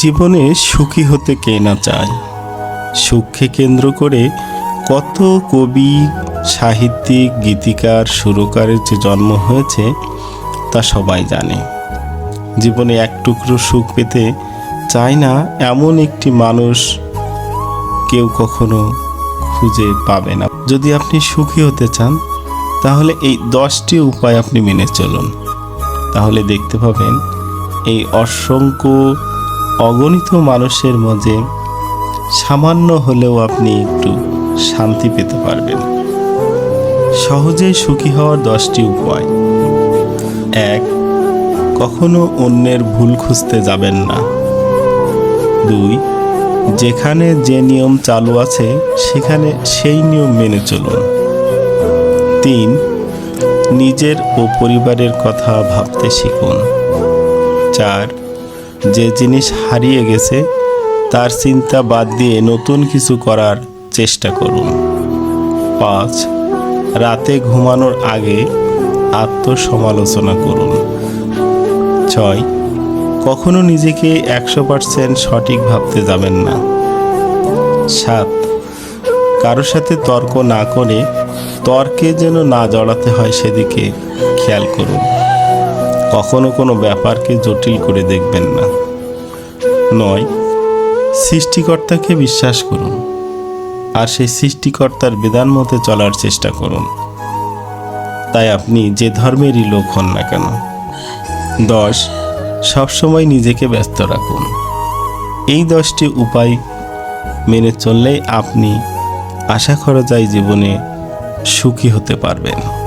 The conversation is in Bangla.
জীবনে সুখী হতে কে না চায়? সুখকে কেন্দ্র করে কত কবি, সাহিত্যিক, গীতিকার, সুরকারের যে জন্ম হয়েছে, তা সবাই জানে। জীবনে এক টুকরো সুখ পেতে চায় না এমন একটি মানুষ কেউ কখনো খুঁজে পাবে না। যদি আপনি সুখী হতে চান, তাহলে এই দশটি উপায় আপনি মেনে চলুন। তাহলে দেখতে পাবেন, এই অসংখ্য অগণিত মানুষের মাঝে সামান্য হলেও আপনি একটু শান্তি পেতে পারবেন। সহজেই সুখী হওয়ার দশটি উপায়। এক, কখনো অন্যের ভুল খুঁজতে যাবেন না। দুই, যেখানে যে নিয়ম চালু আছে, সেখানে সেই নিয়ম মেনে চলুন। তিন, নিজের ও পরিবারের কথা ভাবতে শিখুন। চার যে জিনিস হারিয়ে গেছে, তার চিন্তা বাদ দিয়ে নতুন কিছু করার চেষ্টা করুন। পাঁচ, রাতে ঘুমানোর আগে আত্মসমালোচনা করুন। ছয়, কখনো নিজেকে একশো পার্সেন্ট সঠিক ভাবতে যাবেন না। সাত কারোর সাথে তর্ক না করে তর্কে যেন না জড়াতে হয় সেদিকে খেয়াল করুন। কখনো কোনো ব্যাপারকে জটিল করে দেখবেন না। নয়, সৃষ্টিকর্তাকে বিশ্বাস করুন আর সেই সৃষ্টিকর্তার বিধান মতে চলার চেষ্টা করুন। তাই আপনি যে ধর্মেরই লোক হন না কেন। দশ, সবসময় নিজেকে ব্যস্ত রাখুন। এই দশটি উপায় মেনে চললেই আপনি আশা করা যায় জীবনে সুখী হতে পারবেন।